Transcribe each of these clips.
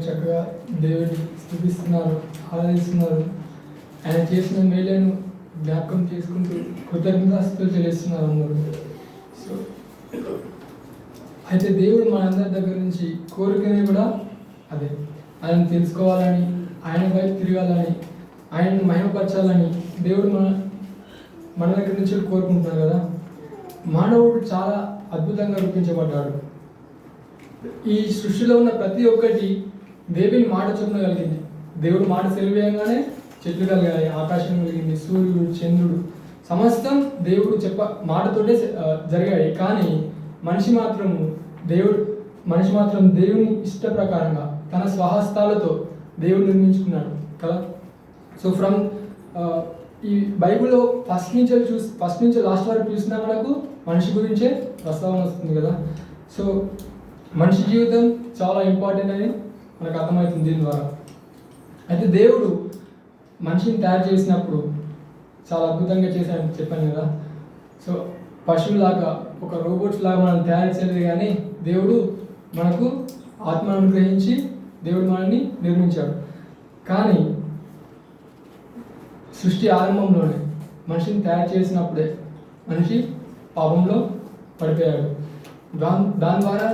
చక్కగా దేవుడిని స్థుతిస్తున్నారు ఆరాధిస్తున్నారు. ఆయన చేసిన మేలను జ్ఞాపకం చేసుకుంటూ కృతజ్ఞతలు చెల్లిస్తున్నారు అందరూ. సో అయితే దేవుడు మనందరి దగ్గర నుంచి కోరికని కూడా అదే. ఆయన తెలుసుకోవాలని ఆయన వైపు తిరగాలని ఆయనను మహిమపరచాలని దేవుడు మన మన దగ్గర నుంచి కోరుకుంటున్నారు కదా. మానవుడు చాలా అద్భుతంగా రూపించబడ్డాడు. ఈ సృష్టిలో ఉన్న ప్రతి ఒక్కటి దేవుని మాట చొప్పున కలిగింది. దేవుడు మాట తెలివేయంగానే చెట్లు కలిగాయి. ఆకాశం కలిగింది. సూర్యుడు చంద్రుడు సమస్తం దేవుడు చెప్ప మాటతోటే జరిగాయి. కానీ మనిషి మాత్రము దేవుడు మనిషి మాత్రం దేవుని ఇష్ట ప్రకారంగా తన స్వహస్తాలతో దేవుడు నిర్మించుకున్నాడు. కదా? సో ఫ్రమ్ ఈ బైబిల్లో ఫస్ట్ నుంచి చూసి ఫస్ట్ నుంచి లాస్ట్ వరకు చూసినా మనకు మనిషి గురించే ప్రస్తావన వస్తుంది కదా? సో మనిషి జీవితం చాలా ఇంపార్టెంట్ అని మనకు అర్థమవుతుంది దీని ద్వారా. అయితే దేవుడు మనిషిని తయారు చేసినప్పుడు చాలా అద్భుతంగా చేశాడని చెప్పాను కదా. సో పశువులాగా ఒక రోబోట్స్ లాగా మనం తయారు చేయలేదు కానీ దేవుడు మనకు ఆత్మను అనుగ్రహించి దేవుడు మనల్ని నిర్మించాడు. కానీ సృష్టి ఆరంభంలోనే మనిషిని తయారు చేసినప్పుడే మనిషి పాపంలో పడిపోయాడు. దాని దాని ద్వారా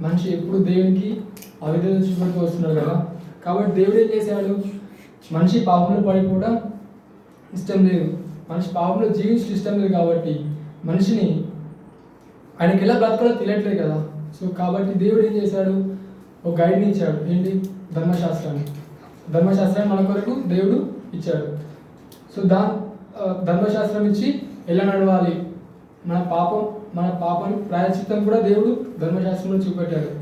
మనిషి ఎప్పుడు దేవునికి అవిధేత చూపెడుతూ వస్తున్నారు కదా. కాబట్టి దేవుడు ఏం చేశాడు? మనిషి పాపంలో కూడా ఇష్టం లేదు. మనిషి పాపంలో జీవించడం ఇష్టం లేదు కాబట్టి మనిషిని ఆయనకి ఎలా బ్రతకాలో తెలియట్లేదు కదా. సో కాబట్టి దేవుడు ఏం చేశాడు? ఒక గైడ్ని ఇచ్చాడు. ఏంటి? ధర్మశాస్త్రాన్ని. ధర్మశాస్త్రాన్ని మన కొరకు దేవుడు ఇచ్చాడు. సో దా ధర్మశాస్త్రం ఇచ్చి ఎలా నడవాలి? మన పాపం మన పాపం ప్రాయశ్చిత్తం కూడా దేవుడు ధర్మశాస్త్రంలో చూపెట్టాడు.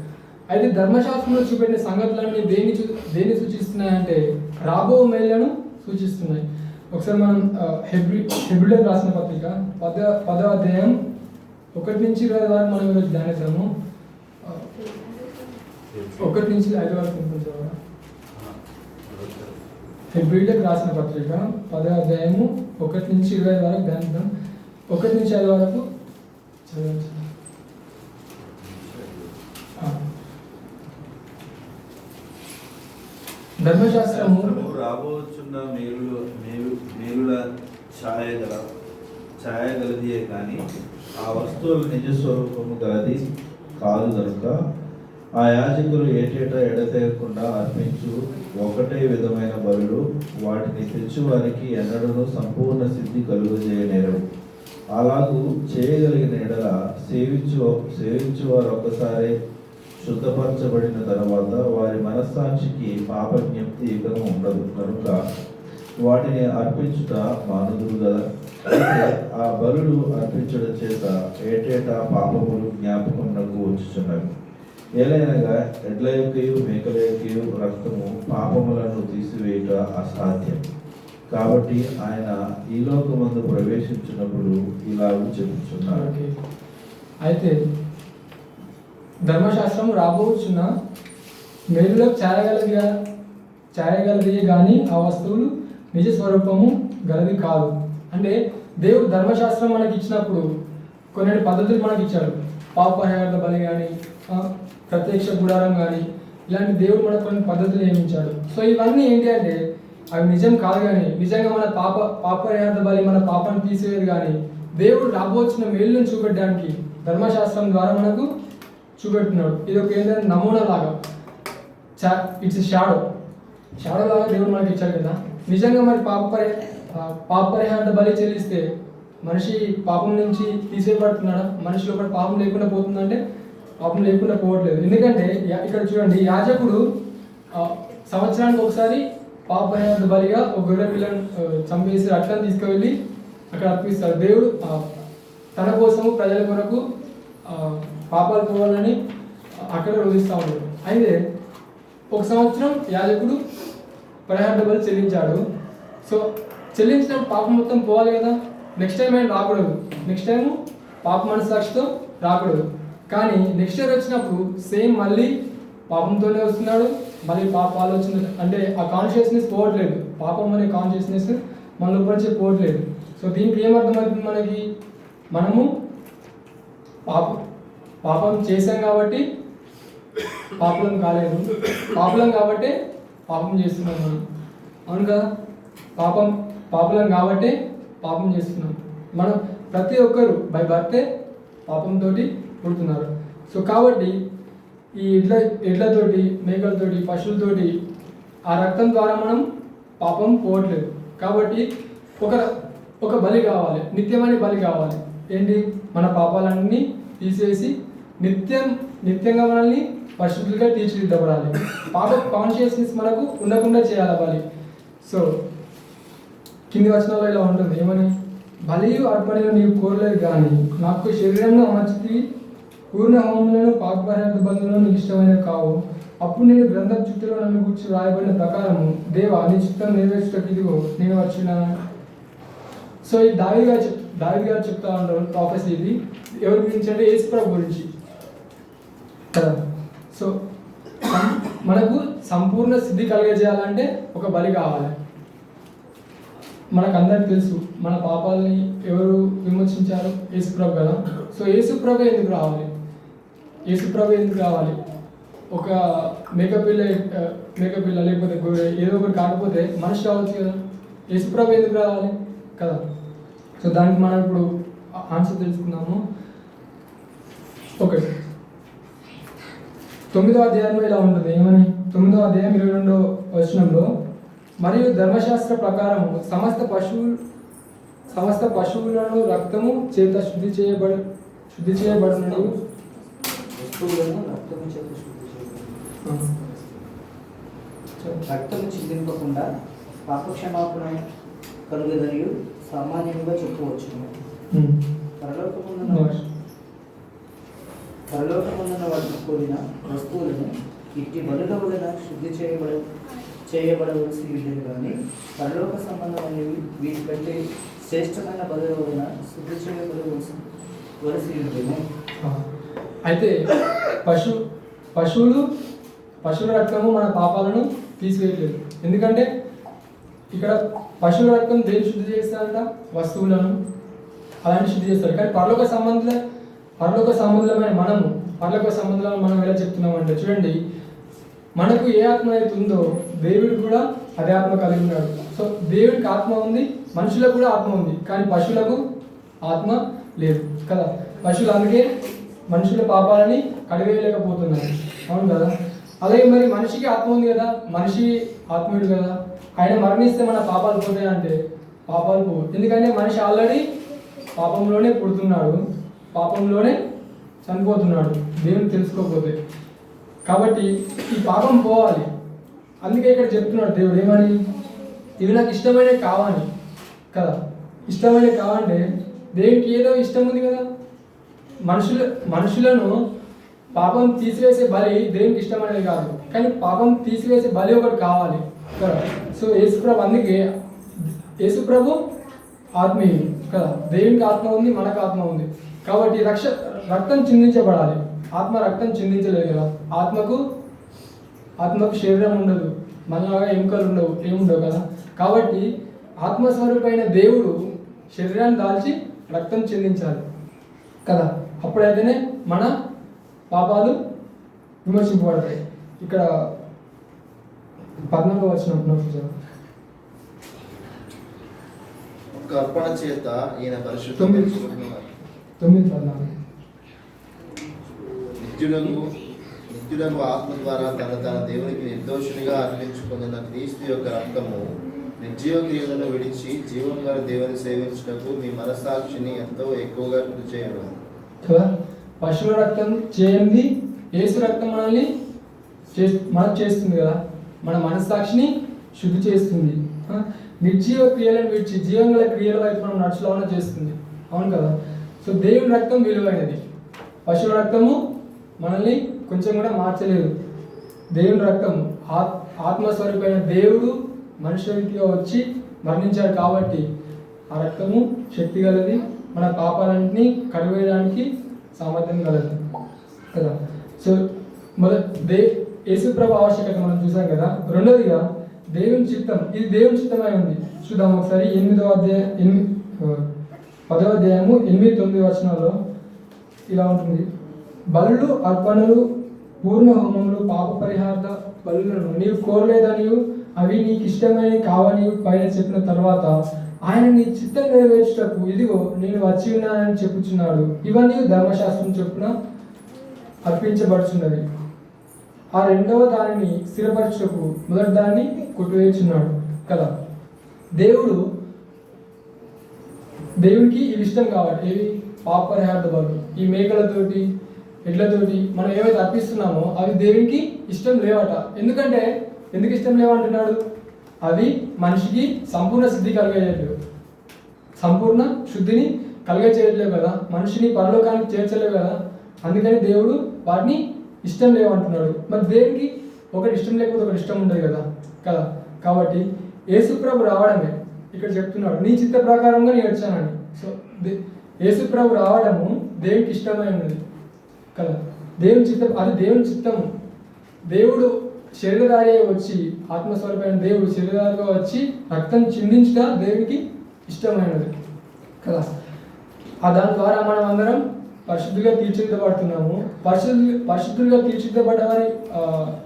అయితే ధర్మశాస్త్రంలో చూపెట్టిన సంగతులన్నీ దేన్ని చూ దేన్ని సూచిస్తున్నాయంటే రాబో మేళ్ళను సూచిస్తున్నాయి. ఒకసారి మనం హెబ్రి హెబ్రిలకు రాసిన పత్రిక పద పద అధ్యాయం ఒకటి నుంచి ఇరవై వరకు మనం ఈరోజు ధ్యానిద్దాము. ఒకటి నుంచి ఐదు వరకు ఉంటుంది రాసిన పత్రిక పదో అధ్యాయము ఒకటి నుంచి ఇరవై వరకు ధ్యానిద్దాం. ఒకటి నుంచి ఐదు వరకు చదవచ్చు ఆ. ధర్మశాస్త్రము. శాస్త్రము రాబోచున్న మేలులు మేలు మేలుల ఛాయగల గలదియే కానీ ఆ వస్తువుల నిజ స్వరూపము గలది కాదు కనుక ఆ యాజకులు ఏటేటా ఎడతెగకుండా అర్పించు ఒకటే విధమైన బలులు వాటిని తెచ్చువారికి ఎన్నడూ సంపూర్ణ సిద్ధి కలుగజేయలేరు అలాగూ చేయగలిగిన ఎడల సేవించు సేవించువారు ఒక్కసారి శుద్ధపరచబడిన తర్వాత వారి మనస్సాక్షికి పాప జ్ఞప్తి ఇకను ఉండదు. కనుక వాటిని అర్పించుట మానదురు కదా అయితే ఆ బలులు అర్పించడం చేత ఏటేటా పాపములు జ్ఞాపకమునకు వచ్చుచున్నవి. ఏలైనగా ఎడ్ల యొక్కయు మేకల యొక్కయు రక్తము పాపములను తీసివేయుట అసాధ్యం. కాబట్టి ఆయన ఈ లోకమందు ప్రవేశించినప్పుడు ఇలాగూ చెబుతున్నారు అయితే ధర్మశాస్త్రం రాబోచున్న మేలులో చాయగలదిగా చేరగలది కానీ ఆ వస్తువులు నిజ స్వరూపము గలది కాదు. అంటే దేవుడు ధర్మశాస్త్రం మనకి ఇచ్చినప్పుడు కొన్ని పద్ధతులు మనకి ఇచ్చాడు. పాపహయార్థ బలి కానీ ప్రత్యక్ష గుడారం కానీ ఇలాంటి దేవుడు మనకు కొన్ని పద్ధతులు నియమించాడు. సో ఇవన్నీ ఏంటి అంటే అవి నిజం కాదు కానీ నిజంగా మన పాప పాపహయార్థ బలి మన పాపాన్ని తీసేది కానీ దేవుడు రాబోచిన మేలును చూపెట్టడానికి ధర్మశాస్త్రం ద్వారా మనకు చూపెట్టున్నాడు ఇది ఒక ఏంటంటే నమూనా లాగా. చా ఇట్స్ షాడో షాడో లాగా దేవుడు మనకి ఇచ్చాడు కదా. నిజంగా మరి పాప పరి పాప పరిహార బలి చెల్లిస్తే మనిషి పాపం నుంచి తీసేయబడుతున్నాడా? మనిషి ఒకటి పాపం లేకుండా పోతుందంటే పాపం లేకుండా పోవట్లేదు. ఎందుకంటే ఇక్కడ చూడండి యాజకుడు సంవత్సరానికి ఒకసారి పాప పరిహార బలిగా ఒక గొర్రె పిల్లని చంపేసి రక్తాన్ని తీసుకువెళ్ళి అక్కడ అర్పిస్తాడు. దేవుడు తన కోసము ప్రజల కొరకు పాపాలు పోవాలని అక్కడ రోధిస్తూ ఉండదు అయితే ఒక సంవత్సరం యాజకుడు పరిహార డబ్బులు చెల్లించాడు. సో చెల్లించినప్పుడు పాపం మొత్తం పోవాలి కదా? నెక్స్ట్ టైం ఆయన రాకూడదు. నెక్స్ట్ టైం పాప మనసాక్షితో రాకూడదు. కానీ నెక్స్ట్ ఇయర్ వచ్చినప్పుడు సేమ్ మళ్ళీ పాపంతోనే వస్తున్నాడు. మళ్ళీ పాప ఆలోచన అంటే ఆ కాన్షియస్నెస్ పోవట్లేదు. పాపం అనే కాన్షియస్నెస్ మన లోపల నుంచి పోవట్లేదు. సో దీనికి ఏమర్థమవుతుంది మనకి? మనము పాపం పాపం చేశాం కాబట్టి పాపులం కాలేదు. పాపులం కాబట్టే పాపం చేస్తున్నాం మనం. అవును కదా? పాపం పాపులం కాబట్టే పాపం చేస్తున్నాం. మనం ప్రతి ఒక్కరు బై బర్తే పాపంతో పుడుతున్నారు. సో కాబట్టి ఈ ఇడ్ల ఇడ్లతోటి మేకలతోటి పశువులతోటి ఆ రక్తం ద్వారా మనం పాపం పోవట్లేదు. కాబట్టి ఒక ఒక బలి కావాలి. నిత్యమైన బలి కావాలి. ఏంటి? మన పాపాలన్నీ తీసేసి నిత్యం నిత్యంగా మనల్ని పరిశుద్ధులుగా తీర్చిదిద్దబడాలి. పాప కాన్షియస్నెస్ మనకు ఉండకుండా చేయాలి బలి సో కింది వచనంలో ఇలా ఉంటుంది. ఏమని? బలియు అర్పణలు నీవు కోరలేదు కానీ నాకు శరీరంలో మంచిది పూర్ణ హోమములను పాకపరణ బంధువులను నీకు ఇష్టమైనవి కావు. అప్పుడు నేను గ్రంథం చుట్టూలో నన్ను కూర్చి రాయబడిన ప్రకారము దేవ నీ చిత్తం నెరవేర్చటకు ఇదిగో నేను వచ్చిన? సో ఈ దావి గారు చెప్ దావి గారు చెప్తా ఉన్నారు ప్రాఫెస్ ఇది. ఎవరి గురించి అంటే యేసుప్రభు గురించి. కదా? సో మనకు సంపూర్ణ సిద్ధి కలిగజేయాలంటే ఒక బలి కావాలి. మనకు అందరికి తెలుసు మన పాపాలని ఎవరు విమర్శించారు యేసుప్రభు కదా? సో యేసుప్రభు ఎందుకు రావాలి? యేసుప్రభు ఎందుకు రావాలి? ఒక మేకపిల్ల మేకపిల్ల లేకపోతే ఏదో ఒకటి కాకపోతే మనిషి రావచ్చు కదా? యేసుప్రభు ఎందుకు రావాలి? కదా? సో దానికి మనం ఇప్పుడు ఆన్సర్ తెలుసుకుందాము. ఓకే తొమ్మిదో అధ్యాయంలో ఇలా ఉంటుంది. ఏమని? తొమ్మిదో అధ్యాయం ఇరవై రెండో వచనంలో మరియు ధర్మశాస్త్ర ప్రకారం సమస్త పశువులు సమస్త పశువులను రక్తము చేత శుద్ధి చేయబడి శుద్ధి చేయబడినడు రక్తము చిందింపకుండా పాపక్షమాపణ కలుగుదనియు సామాన్యంగా చెప్పవచ్చు పరలోకమున్న పరలోకమున్న వాటిని కూడిన వస్తువులను ఇట్టి బలుల వలన శుద్ధి చేయబడ చేయబడవలసి ఉండేది కానీ పరలోక సంబంధమైనవి వీటికంటే శ్రేష్టమైన బలుల వలన శుద్ధి చేయబడవలసి వలసి ఉండేది అయితే పశు పశువులు పశువుల రక్తము మన పాపాలను తీసివేయలేదు ఎందుకంటే ఇక్కడ పశువుల రక్తం దేని శుద్ధి చేస్తారంట? వస్తువులను. అలాంటి శుద్ధి చేస్తారు. కానీ పరలోక సంబంధ పర్లోక సంబంధమైన మనము పర్లోక సంబంధాలను మనం ఎలా చెప్తున్నామంటే చూడండి మనకు ఏ ఆత్మ అయితే ఉందో దేవుడు కూడా అదే ఆత్మ కలిగి ఉన్నాడు. సో దేవుడికి ఆత్మ ఉంది మనుషులకు కూడా ఆత్మ ఉంది కానీ పశువులకు ఆత్మ లేదు కదా? పశువులు అందుకే మనుషుల పాపాలని కడివేయలేకపోతున్నారు అవును కదా? అలాగే మరి మనిషికి ఆత్మ ఉంది కదా? మనిషి ఆత్మీయుడు కదా? ఆయన మరణిస్తే మన పాపాలు పోతాయంటే పాపాలు పోవు. ఎందుకంటే మనిషి ఆల్రెడీ పాపంలోనే పుడుతున్నాడు. పాపంలోనే చనిపోతున్నాడు. దేవుని తెలుసుకోకపోతే. కాబట్టి ఈ పాపం పోవాలి. అందుకే ఇక్కడ చెప్తున్నాడు దేవుడు ఏమని? ఇవి నాకు ఇష్టమైనవి కావాలి కదా? ఇష్టమైనవి కావాలంటే దేవునికి ఏదో ఇష్టం ఉంది కదా? మనుషులు మనుషులను పాపం తీసివేసే బలి దేవునికి ఇష్టమైనది కాదు. కానీ పాపం తీసివేసే బలి ఒకటి కావాలి. కదా? సో యేసుప్రభు అందుకే యేసుప్రభు ఆత్మీయుడు. కదా? దేవునికి ఆత్మ ఉంది మనకు ఆత్మ ఉంది. కాబట్టి రక్ష రక్తం చిందించబడాలి. ఆత్మ రక్తం చిందించలేదు కదా. ఆత్మకు ఆత్మకు శరీరం ఉండదు. మనలాగా ఎముకలు ఉండవు ఏముండవు కదా. కాబట్టి ఆత్మస్వరూపైన దేవుడు శరీరాన్ని దాల్చి రక్తం చెందించాలి కదా. అప్పుడైతేనే మన పాపాలు విమర్శింపబడతాయి. ఇక్కడ పద్నాలుగు వచ్చిన ఒక అర్పణ చేత ఈయన పరిశుద్ధం తొమ్మిది. పద్నాలుగు. నిత్యులకు నిత్యులకు ఆత్మ ద్వారా తన తన దేవునికి నిర్దోషునిగా అర్పించుకున్న క్రీస్తు యొక్క రక్తము నిర్జీవ క్రియలను విడిచి జీవం గల దేవుని సేవించుటకు మీ మనసాక్షిని ఎంతో ఎక్కువగా కృషి చేయడం కదా? పశువుల రక్తం చేయండి ఏసు రక్తం మనల్ని చే మనకు చేస్తుంది కదా? మన మనస్సాక్షిని శుద్ధి చేస్తుంది? నిర్జీవ క్రియలను విడిచి జీవం గల క్రియల వైపు మనం నడుచులాగా చేస్తుంది. అవును కదా? సో దేవుని రక్తం విలువైనది. పశువు రక్తము మనల్ని కొంచెం కూడా మార్చలేదు. దేవుని రక్తము ఆత్ దేవుడు మనుషులకి వచ్చి మరణించాడు కాబట్టి ఆ రక్తము శక్తి గలది మన పాపాలన్నింటినీ కడివేయడానికి సామర్థ్యం కలదు కదా? సో మొదటి దే యేసుప్రభ ఆవశ్యకత మనం చూసాం కదా? రెండోదిగా దేవుని చిత్తం ఇది దేవుని చిత్తమై ఉంది. చూద్దాం ఒకసారి ఎనిమిదో అధ్యాయ ఎనిమిది పదవ అధ్యాయము ఎనిమిది తొమ్మిది వచనాల్లో ఇలా ఉంటుంది. బలులు అర్పణలు పూర్ణ హోమములు పాప పరిహార బలులను నీవు కోరలేదని అవి నీకు ఇష్టమైన కావని పైన చెప్పిన తర్వాత ఆయన నీ చిత్తం నెరవేర్చుటకు ఇదిగో నేను వచ్చి ఉన్నానని చెప్పుచున్నాడు. ఇవన్నీ ధర్మశాస్త్రం చెప్పున అర్పించబడుచున్నది ఆ రెండవ దానిని స్థిరపరచుటకు మొదటి దాన్ని కొట్టివేచున్నాడు కదా దేవుడు దేవునికి ఇవి ఇష్టం కాబట్టి ఏవి పాప పరిహార ఈ మేకలతోటి ఎడ్లతోటి మనం ఏవైతే అర్పిస్తున్నామో అవి దేవునికి ఇష్టం లేవట. ఎందుకంటే ఎందుకు ఇష్టం లేవంటున్నాడు? అవి మనిషికి సంపూర్ణ సిద్ధి కలిగేయట్లేవు సంపూర్ణ శుద్ధిని కలిగచేయట్లేవు కదా. మనిషిని పరలోకానికి చేర్చలేవు కదా. అందుకని దేవుడు వాటిని ఇష్టం లేవంటున్నాడు. మరి దేవునికి ఒకటి ఇష్టం లేకపోతే ఒకటి ఇష్టం ఉండదు కదా. కదా? కాబట్టి యేసుప్రభు రావడమే. ఇక్కడ చెప్తున్నాడు నీ చిత్త ప్రకారంగా నేను వచ్చానని సో దే- యేసుప్రభు రావడము దేవునికి ఇష్టమైనది కదా. దేవుని చిత్తం అది దేవుని చిత్తము. దేవుడు శరీరధారే వచ్చి ఆత్మస్వరూపమైన దేవుడు శరీరధారిగా వచ్చి రక్తం చిందించట దేవునికి ఇష్టమైనది కదా. ఆ దాని ద్వారా మనం అందరం పరిశుద్ధులుగా తీర్చిదిద్దబడుతున్నాము. పరిశుద్ధు పరిశుద్ధులుగా తీర్చిదిద్దబడ్డవారి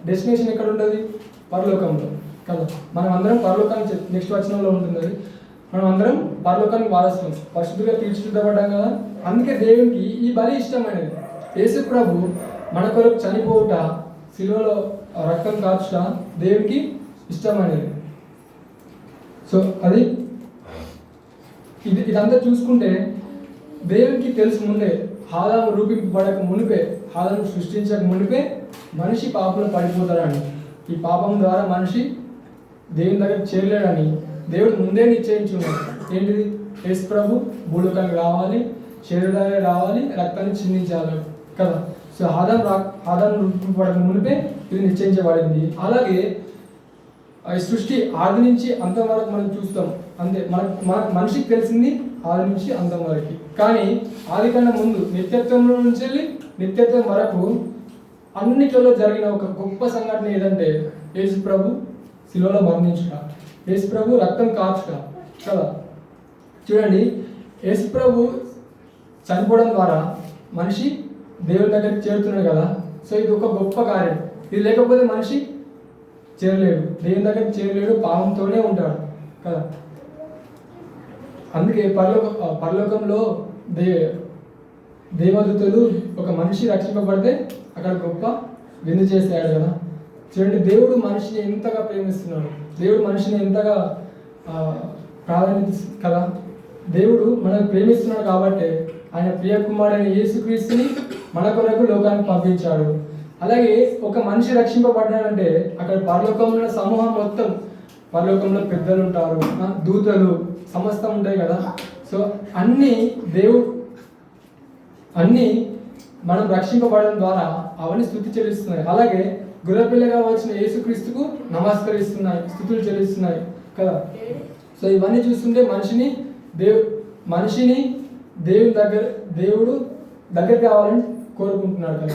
డెస్టినేషన్ ఎక్కడ ఉంటుంది? పరలోకంలో. కదా. మనం అందరం పరలోకానికి నెక్స్ట్ వచనంలో ఉంటుంది అది. మనం అందరం పరలోకానికి వారసులం. పరిశుద్ధిగా తీర్చిదిద్దబడ్డాం కదా. అందుకే దేవునికి ఈ బలి ఇష్టమైనది. యేసు ప్రభు మన కొరకు చనిపోవుట శిలువలో రక్తం కాచుట దేవునికి ఇష్టమైనది. సో అది ఇది ఇదంతా చూసుకుంటే దేవునికి తెలుసు ముందే ఆదాము రూపింపబడక మునిపే ఆదాము సృష్టించక మునిపే మనిషి పాపంలో పడిపోతాడని ఈ పాపం ద్వారా మనిషి దేవుని దగ్గర చేరలేడని దేవుడు ముందే నిశ్చయించున్నాడు ఏంటిది? యేసు ప్రభు భూలోకానికి రావాలి శరీరాలే రావాలి రక్తాన్ని చిందించాలి కదా. సో ఆదాం రా ఆదాం మునిపే ఇది నిశ్చయించబడింది. అలాగే సృష్టి ఆది నుంచి అంతం వరకు మనం చూస్తాం. అంతే మన మన మనిషికి తెలిసింది ఆది నుంచి అంతం వరకు కానీ ఆది కన్నా ముందు నిత్యత్వంలో నుంచి వెళ్ళి నిత్యత్వం వరకు అన్నిట్లలో జరిగిన ఒక గొప్ప సంఘటన ఏదంటే యేసు ప్రభు శిలువలో మరణించుట యేసు ప్రభు రక్తం కాచుట. కదా? చూడండి యేసు ప్రభు చనిపోవడం ద్వారా మనిషి దేవుని దగ్గరికి చేరుతున్నాడు కదా? సో ఇది ఒక గొప్ప కార్యం. ఇది లేకపోతే మనిషి చేరలేడు. దేవుని దగ్గరికి చేరలేడు పాపంతోనే ఉంటాడు. కదా? అందుకే పరలోక పరలోకంలో దే దేవదూతలు ఒక మనిషి రక్షింపబడితే అక్కడ గొప్ప విందు చేశాడు కదా? చూడండి దేవుడు మనిషిని ఎంతగా ప్రేమిస్తున్నాడు. దేవుడు మనిషిని ఎంతగా ప్రాధాన్యత కదా? దేవుడు మనల్ని ప్రేమిస్తున్నాడు కాబట్టి ఆయన ప్రియ కుమారుడైన యేసుక్రీస్తుని మన కొరకు లోకానికి పంపించాడు. అలాగే ఒక మనిషి రక్షింపబడ్డాడంటే అక్కడ పరలోకంలో ఉన్న సమూహం మొత్తం పరలోకంలో పెద్దలు ఉంటారు దూతలు సమస్తం ఉంటాయి కదా? సో అన్నీ దేవుడు అన్నీ మనం రక్షింపబడడం ద్వారా అవన్నీ స్థుతి చెల్లిస్తున్నాయి. అలాగే గుర్రపిల్లగా వచ్చిన యేసుక్రీస్తుకు నమస్కరిస్తున్నాయి స్థుతులు చెల్లిస్తున్నాయి కదా. సో ఇవన్నీ చూస్తుంటే మనిషిని దేవు మనిషిని దేవుని దగ్గర దేవుడు దగ్గరికి రావాలని కోరుకుంటున్నాడు కదా.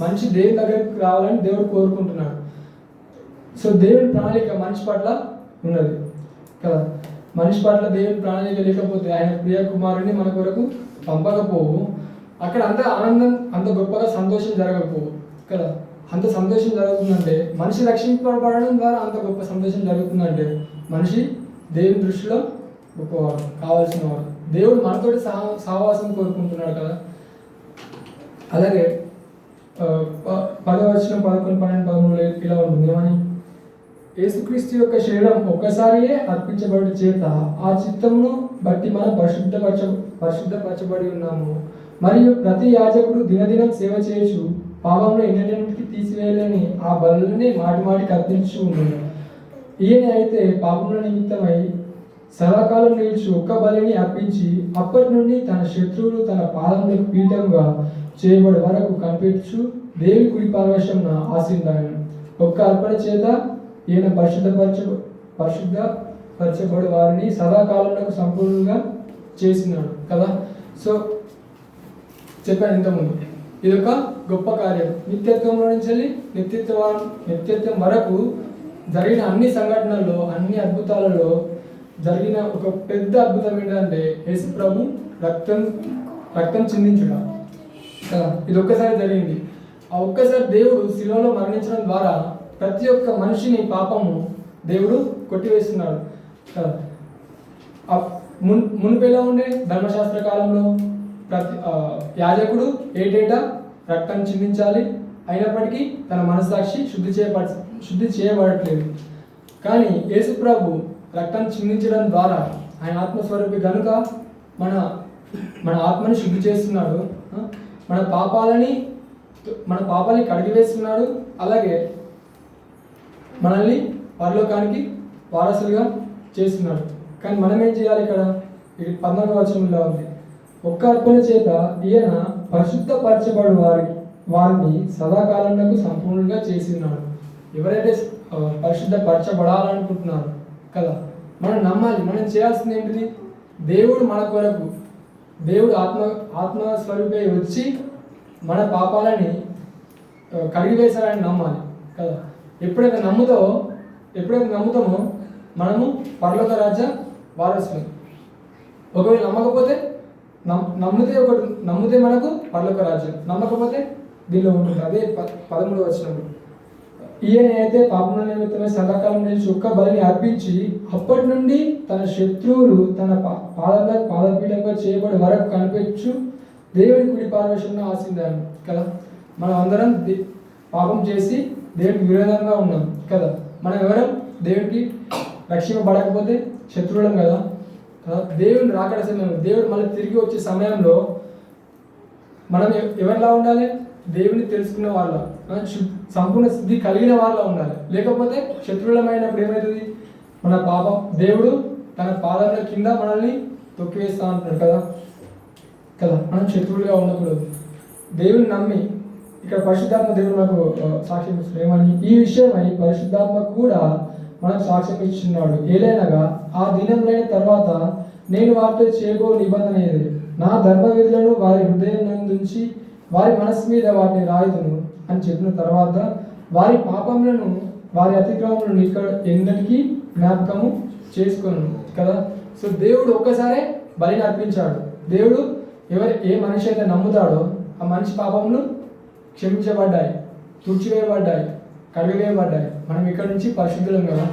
మనిషి దేవుని దగ్గరికి రావాలని దేవుడు కోరుకుంటున్నాడు. సో దేవుని ప్రణాళిక మనిషి పట్ల ఉన్నది కదా. మనిషి పట్ల దేవుని ప్రణాళిక లేకపోతే ఆయన ప్రియ కుమారుని మన కొరకు పంపకపోవు. అక్కడ అంత ఆనందం అంత గొప్పగా సంతోషం జరగకపోవు కదా. అంత సంతోషం జరుగుతుందంటే మనిషి రక్షింపబడడం ద్వారా అంత గొప్ప సంతోషం జరుగుతుందంటే మనిషి దేవుని దృష్టిలో గొప్పవాడు కావాల్సిన వాడు దేవుడు మనతోటి సహ సహవాసం కోరుకుంటున్నాడు కదా? అలాగే ప- పదవచనం పదకొండు పన్నెండు పదమూడు ఇలా ఉంటుంది ఏమని? యేసుక్రీస్తు యొక్క శరీరం ఒక్కసారియే అర్పించబడి చేత ఆ చిత్తమును బట్టి మనం పరిశుద్ధపరచ పరిశుద్ధపరచబడి ఉన్నాము. మరియు ప్రతి యాజకుడు దినదినం సేవ చేయొచ్చు పాపంలో ఎన్నటికి తీసివేయలేని ఆ బలుని మాటి మాటి అర్పించు ఉన్నాను ఈయన అయితే పాపంలో నిమిత్తమై సదాకాలం నిలిచి ఒక్క బలిని అర్పించి అప్పటి నుండి తన శత్రువులు తన పాదం పీఠంగా చేయబడి వరకు కనిపించు దేవి కుడి పరవశం ఆశిందాయను ఒక్క అర్పణ చేత ఈయన పరిశుద్ధపరచ పరిశుద్ధ పరచబడి వారిని సదాకాలంలో సంపూర్ణంగా చేసినాడు కదా. సో చెప్పాను ఇంతకుముందు. ఇది ఒక గొప్ప కార్యం. నిత్యత్వంలో నుంచి వెళ్ళి నిత్యత్వం నిత్యత్వం వరకు జరిగిన అన్ని సంఘటనల్లో అన్ని అద్భుతాలలో జరిగిన ఒక పెద్ద అద్భుతం ఏంటంటే యేసు ప్రభు రక్తం రక్తం చిందించడం ఇది ఒక్కసారి జరిగింది. ఆ ఒక్కసారి దేవుడు శిలువలో మరణించడం ద్వారా ప్రతి ఒక్క మనిషిని పాపము దేవుడు కొట్టివేస్తున్నాడు. మున్ మునిపేలా ఉండే ధర్మశాస్త్ర కాలంలో ప్రతి యాజకుడు ఏటేటా రక్తం చిందించాలి? అయినప్పటికీ తన మనస్సాక్షి శుద్ధి చేయబడ శుద్ధి చేయబడట్లేదు. కానీ యేసుప్రభు రక్తం చిందించడం ద్వారా ఆయన ఆత్మస్వరూపి కనుక మన మన ఆత్మని శుద్ధి చేస్తున్నాడు మన పాపాలని మన పాపాలని కడిగివేస్తున్నాడు అలాగే మనల్ని పరలోకానికి వారసులుగా చేస్తున్నాడు. కానీ మనం ఏం చేయాలి ఇక్కడ? ఇది పద్నాలుగు వచనంలో ఉంది. ఒక్క అర్పణ చేత ఈయన పరిశుద్ధపరచబడి వారి వారిని సదాకాలంలో సంపూర్ణంగా చేసినాడు. ఎవరైతే పరిశుద్ధపరచబడాలనుకుంటున్నారు కదా మనం నమ్మాలి. మనం చేయాల్సింది ఏంటిది? దేవుడు మన కొరకు దేవుడు ఆత్మ ఆత్మ స్వరూపే వచ్చి మన పాపాలని కడిగివేశారని నమ్మాలి కదా. ఎప్పుడైతే నమ్ముతో ఎప్పుడైతే నమ్ముతామో మనము పర్లోక రాజ్య వారసులు. ఒకవేళ నమ్మకపోతే నమ్ ఒకటి నమ్ముదే మనకు పరలోక రాజ్యం. నమ్మకపోతే దీనిలో ఉంటుంది? అదే పదమూడు వచ్చినప్పుడు ఈయన అయితే పాపముల నిమిత్తమే సదాకాలం నుంచి ఒక్క బలిని అర్పించి అప్పటి నుండి తన శత్రువులు తన పా- పాదల పాదపీఠంగా చేయబడి వరకు కనిపించు దేవుని కుడి పార్వశంలో ఆసిందాను కదా? మనం అందరం పాపం చేసి దేవుడికి విరోధంగా ఉన్నాం. కదా? మనం ఎవరం? దేవుడికి రక్షింపబడకపోతే శత్రువులం కదా? దేవుని రాకడ సమయంలో దేవుడు మళ్ళీ తిరిగి వచ్చే సమయంలో మనం ఎవరిలా ఉండాలి? దేవుని తెలుసుకున్న వాళ్ళ సంపూర్ణ సిద్ధి కలిగిన వాళ్ళ ఉండాలి. లేకపోతే శత్రువులమైనప్పుడు ఏమవుతుంది? మన పాపం దేవుడు తన పాదాల కింద మనల్ని తొక్కివేస్తా అంటున్నాడు కదా? కదా? మనం శత్రువులుగా ఉండకూడదు. దేవుని నమ్మి ఇక్కడ పరిశుద్ధాత్మ దేవుడు నాకు ఆ, సాక్ష్యం ఇస్తున్నాడు. ఏమని? ఈ విషయమై పరిశుద్ధాత్మ కూడా మనకు సాక్ష్యం ఇచ్చున్నాడు ఏలైనగా ఆ దినంలైన తర్వాత నేను వారితో చేయబో నిబంధన ఏది? నా ధర్మ విధులను వారి హృదయం నుంచి వారి మనస్సు మీద వాటిని రాయుదును అని చెప్పిన తర్వాత వారి పాపములను వారి అతిక్రమములను ఇక్కడ ఎందరికీ జ్ఞాపకము చేసుకున్నాను కదా? సో దేవుడు ఒక్కసారే బలిని అర్పించాడు. దేవుడు ఎవరు ఏ మనిషి అయితే నమ్ముతాడో ఆ మనిషి పాపములు క్షమించబడ్డాయి తుడిచివేయబడ్డాయి కడిగివేయబడ్డాయి. మనం ఇక్కడ నుంచి పరిశుద్ధులం కదా.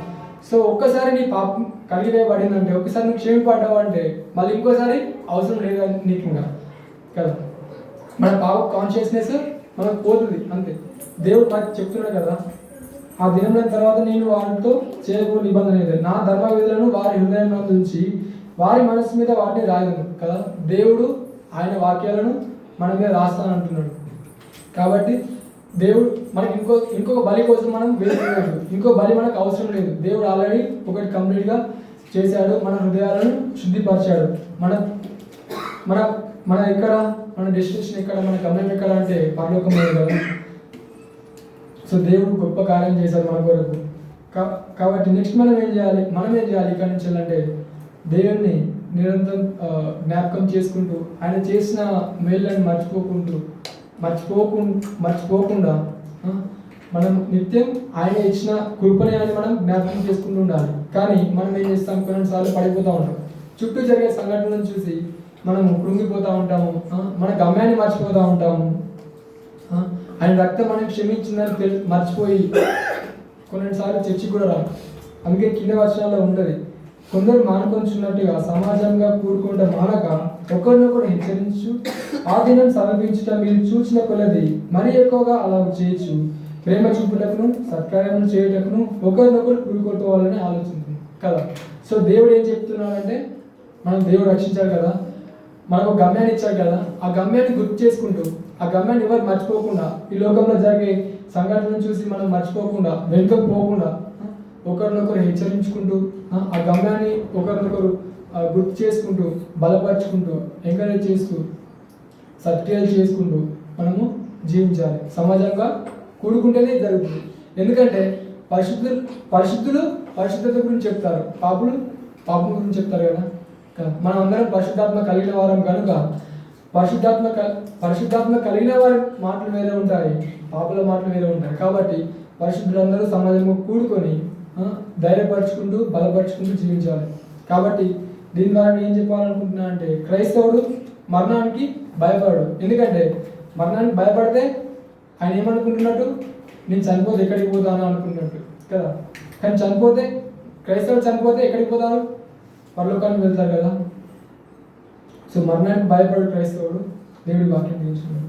సో ఒక్కసారి నీ పాపం కలిగివేయబడిందంటే ఒకసారి నువ్వు క్షమిపడ్డావు అంటే మళ్ళీ ఇంకోసారి అవసరం లేదు నీకు ఇంకా కదా. మన పాప కాన్షియస్నెస్ మనకు పోతుంది అంతే. దేవుడు నాకు చెప్తున్నాడు కదా ఆ దినముల తర్వాత నేను వారితో చేయబో నిబంధన లేదు నా ధర్మ విధులను వారి హృదయంలో నుంచి వారి మనసు మీద వాటిని రాయను కదా. దేవుడు ఆయన వాక్యాలను మన మీద రాస్తానంటున్నాడు. కాబట్టి దేవుడు మనకి ఇంకో ఇంకొక బలి కోసం మనం వేసుకోలేదు ఇంకో బలి మనకు అవసరం లేదు. దేవుడు ఆల్రెడీ ఒకటి కంప్లీట్గా చేశాడు. మన హృదయాలను శుద్ధిపరిచాడు. మన మన మన ఎక్కడ మన డెస్టినేషన్ ఎక్కడ మన గమ్యం ఎక్కడ అంటే పరలోకంలో కదా. సో దేవుడు గొప్ప కార్యం చేశాడు మన కొరకు. కాబట్టి నెక్స్ట్ మనం ఏం చేయాలి? మనం ఏం చేయాలి ఇక్కడ నుంచి అంటే దేవుణ్ణి నిరంతరం జ్ఞాపకం చేసుకుంటూ ఆయన చేసిన మేళ్ళని మర్చిపోకుంటూ మర్చిపోకు మర్చిపోకుండా మనం నిత్యం ఆయన ఇచ్చిన కృపని అని మనం జ్ఞాపకం చేసుకుంటూ ఉండాలి. కానీ మనం ఏం చేస్తాం? కొన్నిసార్లు పడిపోతూ ఉంటాం. చుట్టూ జరిగే సంఘటనలను చూసి మనం కృంగిపోతూ ఉంటాము మన గమ్యాన్ని మర్చిపోతూ ఉంటాము. ఆయన రక్తం మనం క్షమించిందని తెలి మర్చిపోయి కొన్నిసార్లు చర్చి కూడా రా అందుకే కింద వర్షాల్లో ఉండదు. కొందరు మానుకొంచున్నట్టుగా సమాజంగా కూడుకుంటే మానక ఒకరినొకరు హెచ్చరించు ఆ దినం సమీపించుట మీరు చూసిన కొలది మరి ఎక్కువగా అలా చేయొచ్చు. ప్రేమ చూపుటకును సత్కార్యములు చేయుటకును ఒకరినొకరు కూడుకోవాలని ఆలోచించింది కదా? సో దేవుడు ఏం చెప్తున్నాడంటే మనం దేవుడు రక్షించాడు కదా? మనకు గమ్యాన్ని ఇచ్చాడు కదా? ఆ గమ్యాన్ని గుర్తు చేసుకుంటూ ఆ గమ్యాన్ని ఎవరు మర్చిపోకుండా ఈ లోకంలో జరిగే సంఘటనను చూసి మనం మర్చిపోకుండా వెనుకకు పోకుండా ఒకరినొకరు హెచ్చరించుకుంటూ ఆ, గమ్యాన్ని ఒకరినొకరు గుర్తు చేసుకుంటూ బలపరుచుకుంటూ ఎంకరేజ్ చేస్తూ సత్క్రియలు చేసుకుంటూ మనము జీవించాలి. సమాజంగా కూడుకుంటేనే జరుగుతుంది. ఎందుకంటే పరిశుద్ధులు పరిశుద్ధులు పరిశుద్ధత గురించి చెప్తారు. పాపులు పాపం గురించి చెప్తారు కదా. మనం అందరం పరిశుద్ధాత్మ కలిగిన వారం కనుక పరిశుద్ధాత్మ పరిశుద్ధాత్మ కలిగిన వారి మాటలు వేరే ఉంటాయి. పాపుల మాటలు వేరే ఉంటాయి. కాబట్టి పరిశుద్ధులందరూ సమాజంలో కూడుకొని ధైర్యపరచుకుంటూ బలపరుచుకుంటూ జీవించాలి. కాబట్టి దీని ద్వారా నేను ఏం చెప్పాలనుకుంటున్నా అంటే క్రైస్తవుడు మరణానికి భయపడు ఎందుకంటే మరణానికి భయపడితే ఆయన ఏమనుకుంటున్నట్టు? నేను చనిపోతే ఎక్కడికి పోతాను అనుకున్నట్టు కదా? కానీ చనిపోతే క్రైస్తవులు చనిపోతే ఎక్కడికి పోతారు? పరలోకానికి వెళ్తారు కదా? సో మరణానికి భయపడు క్రైస్తవుడు. దేవుడి వాక్యం చేస్తున్నాడు